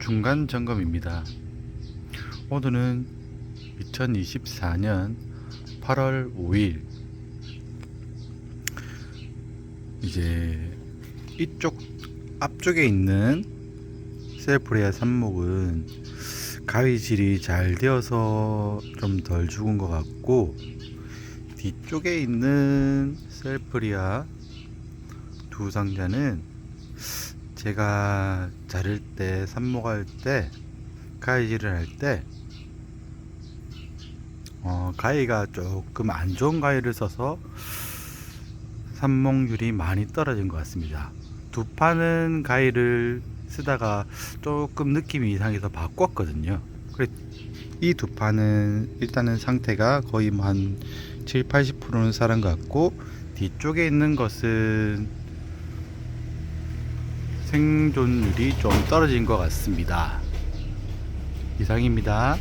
중간 점검입니다. 오늘은 2024년 8월 5일 이제 이쪽 앞쪽에 있는 셀프레아 삽목은 가위질이 잘 되어서 좀 덜 죽은 것 같고 뒤쪽에 있는 셀프리아 두 상자는 제가 자를 때 삽목할 때 가위질을 할 때 어, 가위가 조금 안 좋은 가위를 써서 삽목률이 많이 떨어진 것 같습니다. 두 판은 가위를 쓰다가 조금 느낌이 이상해서 바꿨거든요. 이두 판은 일단은 상태가 거의 뭐한 7, 80%는 살은 것 같고 뒤쪽에 있는 것은 생존율이 좀 떨어진 것 같습니다. 이상입니다.